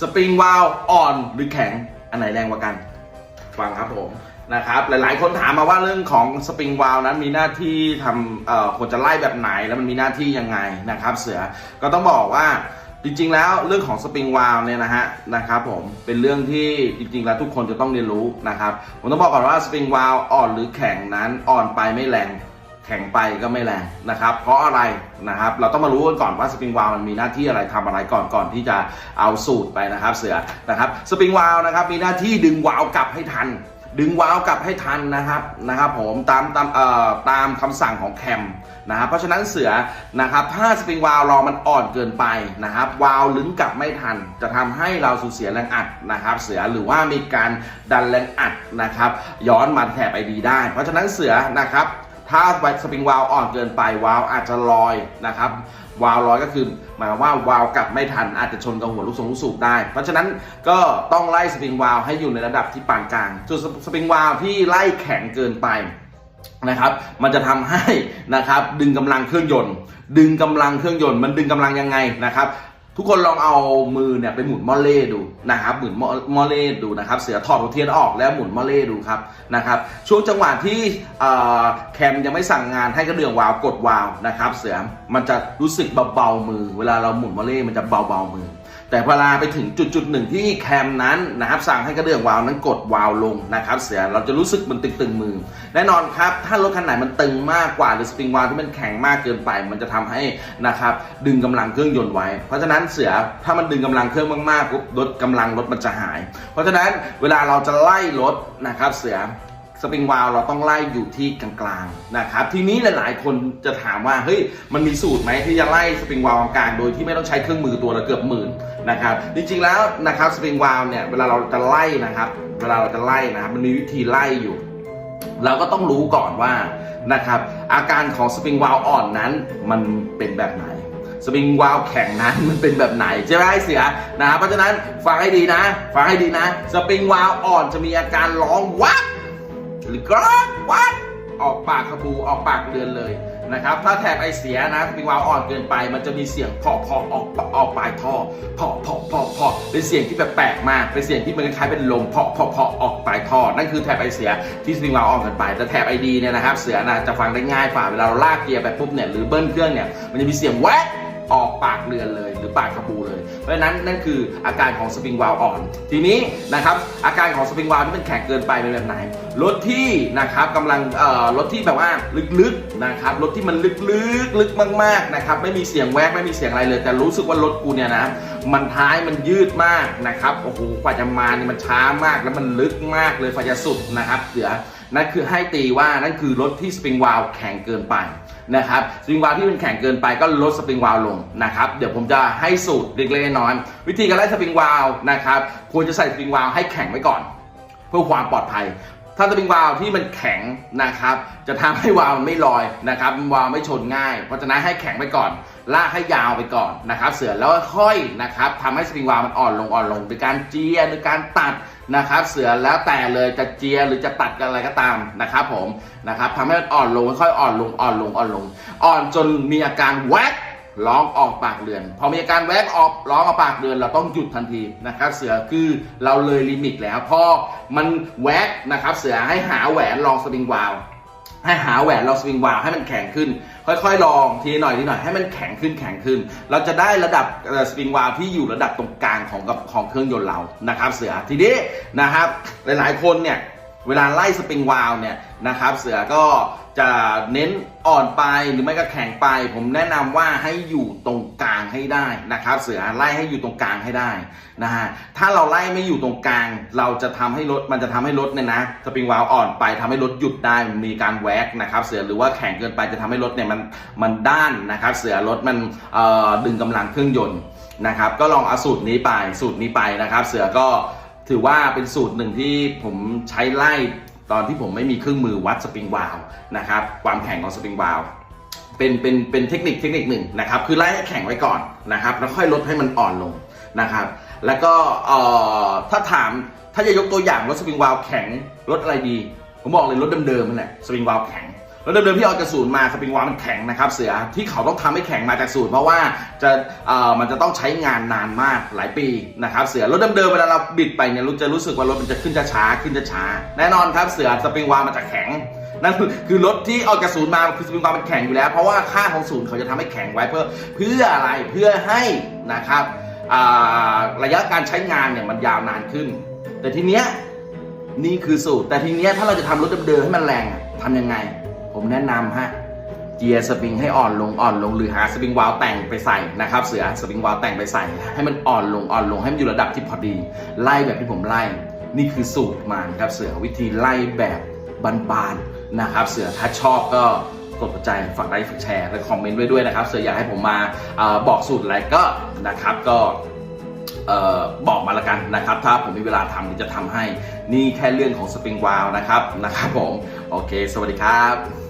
สปริงวาลอ่อนหรือแข็ง อันไหนแรงกว่ากัน ฟังครับผมนะครับ หลายๆ คนถามมาว่าเรื่องของสปริงวาลนั้นมีหน้าที่ทำเอ่อควรจะไล่แบบไหนแล้วมันมีหน้าที่ยังไงนะครับ เสือก็ต้องบอกว่าจริงๆ แล้วเรื่องของสปริงวาลเนี่ยนะฮะนะครับผมเป็นเรื่องที่จริง ๆ แล้วทุกคนจะต้องเรียนรู้นะครับ ผมต้องบอกก่อนว่าสปริงวาลอ่อนหรือแข็งนั้นอ่อนไปไม่แรง แข็งไปก็ไม่แรงนะครับ เพราะอะไรนะครับ เราต้องมารู้กันก่อนว่าสปริงวาลมันมีหน้าที่อะไรทำอะไรก่อนก่อนที่จะเอาสูตรไปนะครับ เสือนะครับสปริงวาลนะครับ มีหน้าที่ดึงวาลกลับให้ทัน ดึงวาลกลับให้ทันนะครับนะครับ ผมตามตามเอ่อตามคำสั่งของแคมนะครับเพราะฉะนั้นเสือนะครับถ้าสปริงวาลรามันอ่อนเกินไปนะครับวาลลึงกลับไม่ทัน จะทำให้เราสูญเสียแรงอัดนะครับ เสือหรือว่ามีการดันแรงอัดนะครับ ย้อนมาแถบไอดีได้ เพราะฉะนั้นเสือนะครับ ถ้าสปริงวาลอ่อนเกินไปวาลอาจจะลอยนะครับวาลลอยก็คือ หมายความว่าวาลกลับไม่ทันอาจจะชนกับหัวลูกทรงลูกสูบได้ เพราะฉะนั้นก็ต้องไล่สปริงวาลให้อยู่ในระดับที่ปานกลางส่วนสปริงวาลที่ไล่แข็งเกินไปนะครับ มันจะทำให้นะครับดึงกำลังเครื่องยนต์ ดึงกำลังเครื่องยนต์มันดึงกำลังยังไงนะครับ ทุกคนลองเอามือเนี่ยไปหมุนมอเล่ดูนะครับหมุนมอเล่ดูนะครับ เสือถอดหัวเทียนออกแล้วหมุนมอเล่ดูครับนะครับช่วงจังหวะที่แคมยังไม่สั่งงานให้กระเดื่องวาวกดวาวนะครับ เสือมันจะรู้สึกเบาๆมือ เวลาเราหมุนมอเล่มันจะเบาๆมือ แต่เวลาไปถึงจุดจุดหนึ่งที่แคมนั้นนะครับสั่งให้กระเดื่องวาล์วนั้นกดวาล์วลงนะครับเสือเราจะรู้สึกมันตึงๆมือ แน่นอนครับ ถ้ารถคันไหนมันตึงมากกว่าหรือสปริงวาล์วที่มันแข็งมากเกินไป มันจะทำให้นะครับดึงกำลังเครื่องยนต์ไว้ เพราะฉะนั้นเสือถ้ามันดึงกำลังเครื่องมากๆปุ๊บรถกำลังรถมันจะหาย เพราะฉะนั้นเวลาเราจะไล่รถนะครับเสือ สปริงวาลเราต้องไล่อยู่ที่กลางๆนะครับทีนี้หลายๆ คนจะถามว่าเฮ้ยมันมีสูตรไหมที่จะไล่สปริงวาลกลางโดยที่ไม่ต้องใช้เครื่องมือตัวละเกือบหมื่นนะครับจริงๆแล้วนะครับสปริงวาลเนี่ยเวลาเราจะไล่นะครับเวลาเราจะไล่นะครับมันมีวิธีไล่อยู่ เราก็ต้องรู้ก่อนว่านะครับอาการของสปริงวาลอ่อนนั้นมันเป็นแบบไหนสปริงวาลแข็งนั้นมันเป็นแบบไหนใช่ไหมเสือนะครับเพราะฉะนั้นฟังให้ดีนะฟังให้ดีนะ สปริงวาลอ่อนจะมีอาการร้องวัก หรือกรอกวัดออกปากขบูออกปากเรือนเลยนะครับ ถ้าแถบไอเสียนะมีวาวอ่อนเกินไป มันจะมีเสียงพอพอออกออกปลายท่อพอพอพอพอเป็นเสียงที่แบบแปลกมากเป็นเสียงที่มันคล้ายเป็นลมพอพอพอออกปลายท่อนั่นคือแถบไอเสียที่สปริงวาวอ่อนเกินไป แต่แถบไอดีเนี่ยนะครับ เสือนะจะฟังได้ง่ายกว่าเวลาเราลากเกียร์ไปปุ๊บเนี่ยหรือเบิ้ลเครื่องเนี่ยมันจะมีเสียงแวะ ออกปากเรือนเลย หรือปากกระปูเลย เพราะฉะนั้นนั่นคืออาการของสปริงวาลอ่อน ทีนี้นะครับอาการของสปริงวาลที่มันแข็งเกินไปเป็นแบบไหนรถที่นะครับกำลังเอ่อรถที่แบบว่าลึกๆนะครับรถที่มันลึกๆลึกมากๆนะครับไม่มีเสียงแวกไม่มีเสียงอะไรเลย แต่รู้สึกว่ารถกูเนี่ยนะมันท้ายมันยืดมากนะครับโอ้โหกว่าจะมาเนี่ยมันช้ามากแล้วมันลึกมากเลยกว่าจะสุดนะครับเสือนั่นคือให้ตีว่านั่นคือรถที่สปริงวาลแข็งเกินไป นะครับสปริงวาลที่มันแข็งเกินไปก็ลดสปริงวาลลงนะครับเดี๋ยวผมจะให้สูตรเล็กๆน้อยวิธีการไล่สปริงวาลนะครับควรจะใส่สปริงวาลให้แข็งไว้ก่อน เพื่อความปลอดภัย ถ้าสปริงวาลที่มันแข็งนะครับ จะทำให้วาลมันไม่ลอยนะครับวาลไม่ชนง่าย เพราะฉะนั้นให้แข็งไปก่อน ลากให้ยาวไปก่อนนะครับ เสือแล้วค่อยนะครับทำให้สปริงวาลมันอ่อนลงอ่อนลงโดยการเจียโดยการตัดนะครับ เสือแล้วแต่เลยจะเจียหรือจะตัดกันอะไรก็ตามนะครับ ผมนะครับทำให้มันอ่อนลงค่อยอ่อนลงอ่อนลงอ่อนลง อ่อนจนมีอาการแวก ร้องออกปากเรือน พอมีอาการแวกออกร้องออกปากเรือน เราต้องหยุดทันทีนะครับ เสือคือเราเลยลิมิตแล้วพอมันแวกนะครับ เสือให้หาแหวนลองสปริงวาลให้หาแหวนลองสปริงวาลให้มันแข็งขึ้น ค่อยๆ ลองทีหน่อยทีหน่อยให้มันแข็งขึ้นแข็งขึ้น เราจะได้ระดับสปริงวาลที่อยู่ระดับตรงกลางของกับของเครื่องยนต์เรานะครับ เสือทีนี้นะครับ หลายๆคนเนี่ย เวลาไล่สปริงวาลเนี่ยนะครับเสือก็จะเน้นอ่อนไปหรือไม่ก็แข็งไป ผมแนะนำว่าให้อยู่ตรงกลางให้ได้นะครับ เสือไล่ให้อยู่ตรงกลางให้ได้นะฮะถ้าเราไล่ไม่อยู่ตรงกลาง เราจะทำให้รถมันจะทำให้รถเนี่ยนะสปริงวาลอ่อนไปทำให้รถหยุดได้มีการแวกนะครับ เสือหรือว่าแข็งเกินไปจะทำให้รถเนี่ยมันมันด้านนะครับ เสือรถมันดึงกำลังเครื่องยนต์นะครับ ก็ลองเอาสูตรนี้ไปสูตรนี้ไปนะครับ เสือก็ ถือว่าเป็นสูตรหนึ่งที่ผมใช้ไล่ตอนที่ผมไม่มีเครื่องมือวัดสปริงวาลนะครับความแข็งของสปริงวาลเป็นเป็นเป็นเทคนิคเทคนิคหนึ่งนะครับคือไล่ให้แข็งไว้ก่อนนะครับแล้วค่อยลดให้มันอ่อนลงนะครับแล้วก็เอ่อถ้าถามถ้าจะยกตัวอย่างรถสปริงวาลแข็งรถอะไรดี ผมบอกเลยรถเดิมๆนั่นแหละสปริงวาลแข็ง รถเดิมๆที่เอาจากศูนย์มาสปริงวาล์มันแข็งนะครับ เสือที่เขาต้องทำให้แข็งมาจากศูนย์เพราะว่าจะเอ่อมันจะต้องใช้งานนานมากหลายปีนะครับ เสือรถเดิมๆเวลาเราบิดไปเนี่ยรู้จะรู้สึกว่ารถมันจะขึ้นช้าๆขึ้นช้าๆแน่นอนครับเสือสปริงวาล์มันจะแข็งนั่นคือคือรถที่ออกจากศูนย์มาคือสปริงวาล์มันแข็งอยู่แล้ว เพราะว่าค่าของศูนย์เขาจะทำให้แข็งไว้เพื่อเพื่ออะไรเพื่อให้นะครับระยะการใช้งานเนี่ยมันยาวนานขึ้น แต่ทีเนี้ยนี่คือสูตร แต่ทีเนี้ยถ้าเราจะทำรถเดิมๆให้มันแรงอะทำยังไง ผมแนะนำฮะเกียร์สปริงให้อ่อนลงอ่อนลงหรือหาสปริงวาล์วแต่งไปใส่นะครับ เสือสปริงวาล์วแต่งไปใส่ ให้มันอ่อนลงอ่อนลงให้มันอยู่ระดับที่พอดี ไล่แบบที่ผมไล่ นี่คือสูตรมันครับเสือวิธีไล่แบบบานๆนะครับ เสือถ้าชอบก็กดหัวใจฝากไลค์ฝากแชร์และคอมเมนต์ไว้ด้วยนะครับ เสืออยากให้ผมมาอบอกสูตรอะไรก็นะครับก็บอกมาละกันนะครับ ถ้าผมมีเวลาทำผมจะทำให้นี่แค่เรื่องของสปริงวาลนะครับนะครับผมโอเค สวัสดีครับ